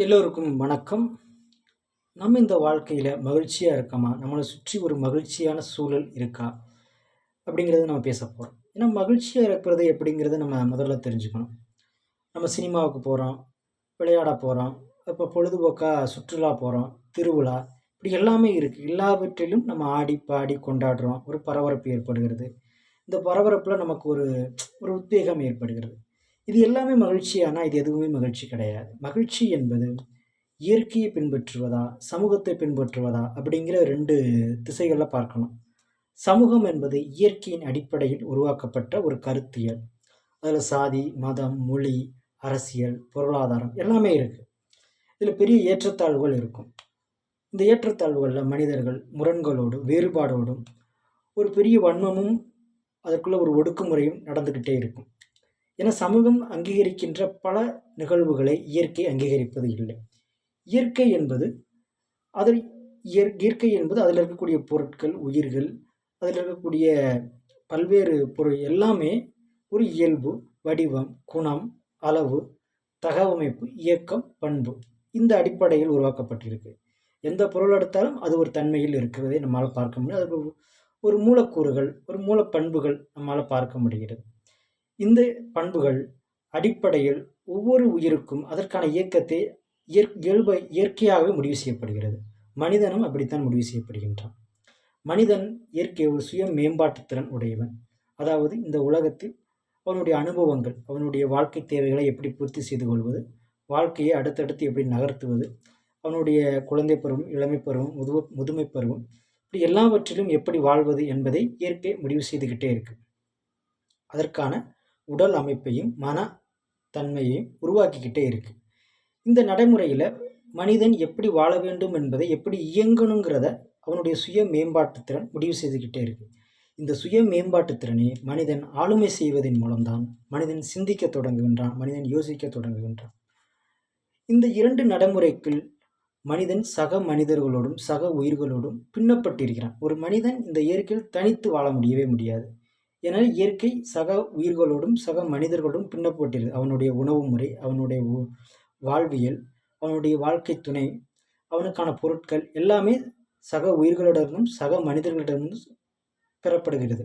எல்லோருக்கும் வணக்கம். நம்ம இந்த வாழ்க்கையில் மகிழ்ச்சியாக இருக்கோமா? நம்மளை சுற்றி ஒரு மகிழ்ச்சியான சூழல் இருக்கா? அப்படிங்கிறத நம்ம பேச போகிறோம் ஏன்னா மகிழ்ச்சியாக இருக்கிறது எப்படிங்கிறத நம்ம முதல்ல தெரிஞ்சுக்கணும். நம்ம சினிமாவுக்கு போகிறோம் விளையாட போகிறோம் இப்போ பொழுதுபோக்கா சுற்றுலா போகிறோம் திருவிழா இப்படி எல்லாமே இருக்குது எல்லாவற்றிலும் நம்ம ஆடி, பாடி கொண்டாடுறோம். ஒரு பரபரப்பு ஏற்படுகிறது. இந்த பரபரப்பில் நமக்கு ஒரு ஒரு உத்வேகம் ஏற்படுகிறது. இது எல்லாமே மகிழ்ச்சி ஆனால் இது எதுவுமே மகிழ்ச்சி கிடையாது. மகிழ்ச்சி என்பது இயற்கையை பின்பற்றுவதா, சமூகத்தை பின்பற்றுவதா அப்படிங்கிற ரெண்டு திசைகளில் பார்க்கணும். சமூகம் என்பது இயற்கையின் அடிப்படையில் உருவாக்கப்பட்ட ஒரு கருத்தியல். அதில் சாதி, மதம், மொழி, அரசியல், பொருளாதாரம் எல்லாமே இருக்குது இதில் பெரிய ஏற்றத்தாழ்வுகள் இருக்கும். இந்த ஏற்றத்தாழ்வுகளில் மனிதர்கள் முரண்களோடும், வேறுபாடோடும் ஒரு பெரிய வன்மமும், அதற்குள்ள ஒரு ஒடுக்குமுறையும் நடந்துக்கிட்டே இருக்கும். ஏன்னா சமூகம் அங்கீகரிக்கின்ற பல நிகழ்வுகளை இயற்கை அங்கீகரிப்பது இல்லை. இயற்கை என்பது அதில் இயற்கை என்பது அதில் இருக்கக்கூடிய பொருட்கள், உயிர்கள், அதில் இருக்கக்கூடிய பல்வேறு பொருள் எல்லாமே ஒரு இயல்பு, வடிவம், குணம், அளவு, தகவமைப்பு, இயக்கம், பண்பு இந்த அடிப்படையில் உருவாக்கப்பட்டிருக்கு. எந்த பொருள் எடுத்தாலும் அது ஒரு தன்மையில் இருக்கிறதை நம்மளால் பார்க்க முடியும். அது ஒரு மூலக்கூறுகள், ஒரு மூலப்பண்புகள் நம்மளால் பார்க்க முடிகிறது. இந்த பண்புகள் அடிப்படையில் ஒவ்வொரு உயிருக்கும் அதற்கான இயக்கத்தை இயற் இயல்பை இயற்கையாகவே முடிவு செய்யப்படுகிறது. மனிதனும் அப்படித்தான் முடிவு செய்யப்படுகின்றான். மனிதன் இயற்கை ஒரு சுய மேம்பாட்டு திறன் உடையவன். அதாவது இந்த உலகத்தில் அவனுடைய அனுபவங்கள், அவனுடைய வாழ்க்கை தேவைகளை எப்படி பூர்த்தி செய்து கொள்வது, வாழ்க்கையை அடுத்தடுத்து எப்படி நகர்த்துவது, அவனுடைய குழந்தை பருவம், இளமை பருவம், முதுவ முதுமை பருவம் இப்படி எல்லாவற்றிலும் எப்படி வாழ்வது என்பதை இயற்கை முடிவு செய்துக்கிட்டே இருக்கு. அதற்கான உடல் அமைப்பையும், மன தன்மையையும் உருவாக்கிக்கிட்டே இருக்கு. இந்த நடைமுறையில் மனிதன் எப்படி வாழ வேண்டும் என்பதை, எப்படி இயங்கணுங்கிறத அவனுடைய சுய மேம்பாட்டு திறன் முடிவு செய்துக்கிட்டே இருக்கு. இந்த சுய மேம்பாட்டு திறனை மனிதன் ஆளுமை செய்வதன் மூலம் தான் மனிதன் சிந்திக்க தொடங்குகின்றான். மனிதன் யோசிக்க தொடங்குகின்றான். இந்த இரண்டு நடைமுறைக்குள் மனிதன் சக மனிதர்களோடும், சக உயிர்களோடும் பின்னப்பட்டிருக்கிறான். ஒரு மனிதன் இந்த இயற்கையில் தனித்து வாழ முடியவே முடியாது. ஏன்னா இயற்கை சக உயிர்களோடும், சக மனிதர்களோடும் பின்னப்பட்டிருக்கு. அவனுடைய உணவு முறை, அவனுடைய உ வாழ்வியல், அவனுடைய வாழ்க்கை துணை, அவனுக்கான பொருட்கள் எல்லாமே சக உயிர்களிடமும், சக மனிதர்களிடமும் பெறப்படுகிறது.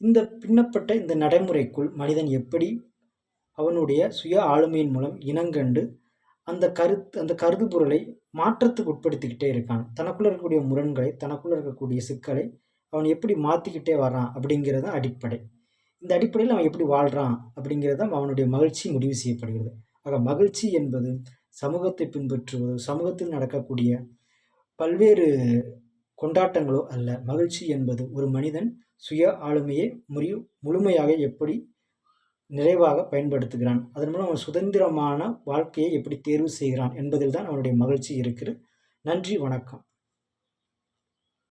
இந்த பின்னப்பட்ட இந்த நடைமுறைக்குள் மனிதன் எப்படி அவனுடைய சுய ஆளுமையின் மூலம் இனங்கண்டு அந்த கருத்து அந்த கருதுபொருளை மாற்றத்துக்கு உட்படுத்திக்கிட்டே இருக்கான். தனக்குள்ள இருக்கக்கூடிய முரண்களை, தனக்குள்ள இருக்கக்கூடிய சிக்கலை அவன் எப்படி மாற்றிக்கிட்டே வரான் அப்படிங்கிறது தான் அடிப்படை. இந்த அடிப்படையில் அவன் எப்படி வாழ்கிறான் அப்படிங்கிறது தான் அவனுடைய மகிழ்ச்சி முடிவு செய்யப்படுகிறது. ஆக மகிழ்ச்சி என்பது சமூகத்தை பின்பற்றுவது, சமூகத்தில் நடக்கக்கூடிய பல்வேறு கொண்டாட்டங்களோ அல்ல. மகிழ்ச்சி என்பது ஒரு மனிதன் சுய ஆளுமையை முறி முழுமையாக எப்படி நிறைவாக பயன்படுத்துகிறான். அதன் மூலம் அவன் சுதந்திரமான வாழ்க்கையை எப்படி தேர்வு செய்கிறான் என்பதில் தான் அவனுடைய மகிழ்ச்சி இருக்கிறது. நன்றி, வணக்கம்.